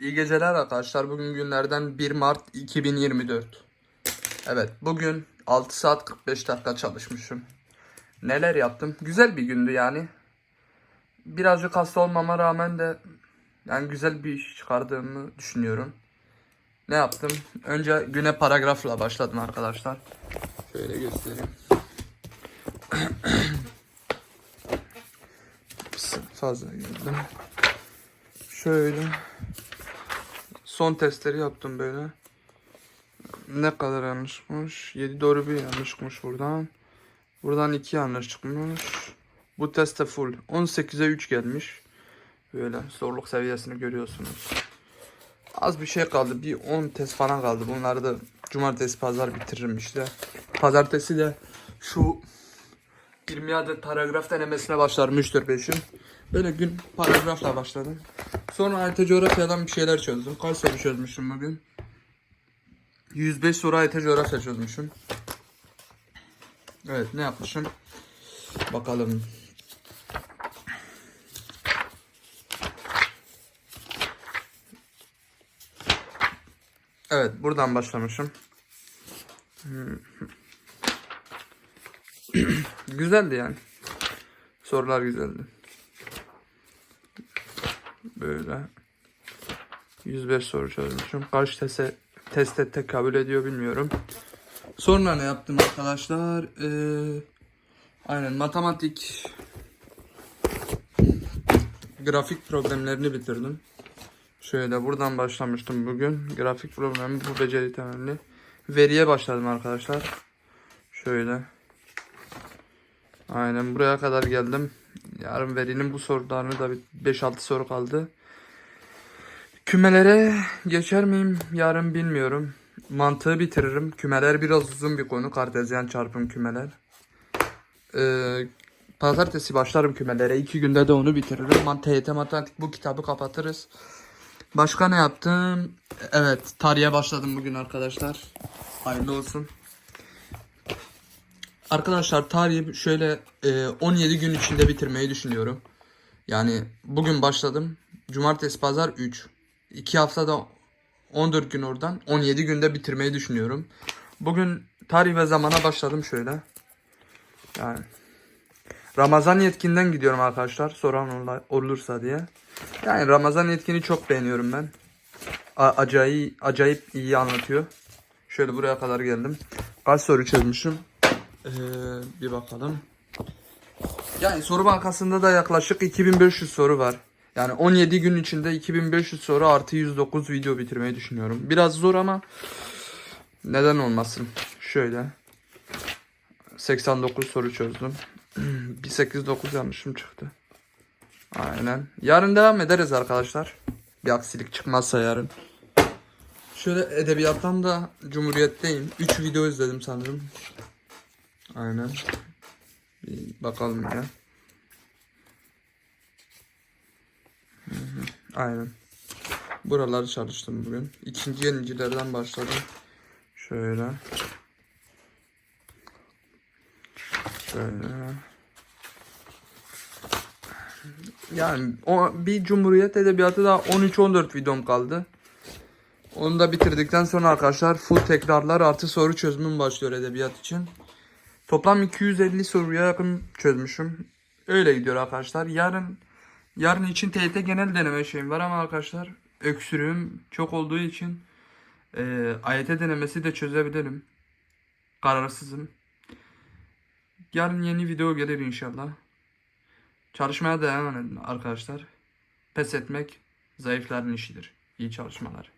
İyi geceler arkadaşlar. Bugün günlerden 1 Mart 2024. Evet bugün 6 saat 45 dakika çalışmışım. Neler yaptım? Güzel bir gündü yani. Birazcık hasta olmama rağmen de yani güzel bir iş çıkardığımı düşünüyorum. Ne yaptım? Önce güne paragrafla başladım arkadaşlar. Şöyle göstereyim. Fazla girdim. Şöyle. Son testleri yaptım böyle. Ne kadar yanlış çıkmış? 7 doğru bir yanlış çıkmış buradan. Buradan 2 yanlış çıkmış. Bu testte full. 18'e 3 gelmiş. Böyle zorluk seviyesini görüyorsunuz. Az bir şey kaldı. Bir 10 test falan kaldı. Bunları da cumartesi pazar bitiririm işte. Pazartesi de şu 20 adet paragraf denemesine başlarım 3'tür 5'im. Böyle gün paragrafla başladım. Sonra harita coğrafyadan bir şeyler çözdüm. Kaç soru çözmüşüm bugün? 105 soru harita coğrafya çözmüşüm. Evet ne yapmışım? Bakalım. Evet buradan başlamışım. Güzeldi yani. Sorular güzeldi. Böyle. 105 soru çözmüşüm. Kaç teste, teste tekabül ediyor bilmiyorum. Sonra ne yaptım arkadaşlar? Ee, aynen matematik grafik problemlerini bitirdim. Şöyle buradan başlamıştım bugün. Grafik problemi bu beceri temelli. Veriye başladım arkadaşlar. Şöyle. Aynen buraya kadar geldim. Yarın verinin bu sorularını da 5-6 soru kaldı. Kümelere geçer miyim yarın bilmiyorum. Mantığı bitiririm. Kümeler biraz uzun bir konu. Kartezyen çarpım kümeler. Ee, pazartesi başlarım kümelere. iki günde de onu bitiririm. Man TYT matematik bu kitabı kapatırız. Başka ne yaptım? Evet tarihe başladım bugün arkadaşlar. Hayırlı olsun. Arkadaşlar tarihi şöyle e, 17 gün içinde bitirmeyi düşünüyorum. Yani bugün başladım. Cumartesi pazar 3. 2 haftada 14 gün oradan 17 günde bitirmeyi düşünüyorum. Bugün tarih ve zamana başladım şöyle. Yani Ramazan yetkinden gidiyorum arkadaşlar. Soran olursa diye. Yani Ramazan yetkini çok beğeniyorum ben. A- acayip acayip iyi anlatıyor. Şöyle buraya kadar geldim. Kaç soru çözmüşüm? Ee, bir bakalım. Yani soru bankasında da yaklaşık 2500 soru var. Yani 17 gün içinde 2500 soru artı 109 video bitirmeyi düşünüyorum. Biraz zor ama neden olmasın. Şöyle. 89 soru çözdüm. bir 8-9 yanlışım çıktı. Aynen. Yarın devam ederiz arkadaşlar. Bir aksilik çıkmazsa yarın. Şöyle edebiyattan da Cumhuriyet'teyim. 3 video izledim sanırım. Aynen. Bir bakalım ya. Aynen. Buraları çalıştım bugün. İkinci yenicilerden başladım. Şöyle. Şöyle. Yani o bir Cumhuriyet Edebiyatı da 13-14 videom kaldı. Onu da bitirdikten sonra arkadaşlar full tekrarlar artı soru çözümüm başlıyor edebiyat için. Toplam 250 soruya yakın çözmüşüm. Öyle gidiyor arkadaşlar. Yarın yarın için TYT genel deneme şeyim var ama arkadaşlar öksürüğüm çok olduğu için e, AYT denemesi de çözebilirim. Kararsızım. Yarın yeni video gelir inşallah. Çalışmaya devam edin arkadaşlar. Pes etmek zayıfların işidir. İyi çalışmalar.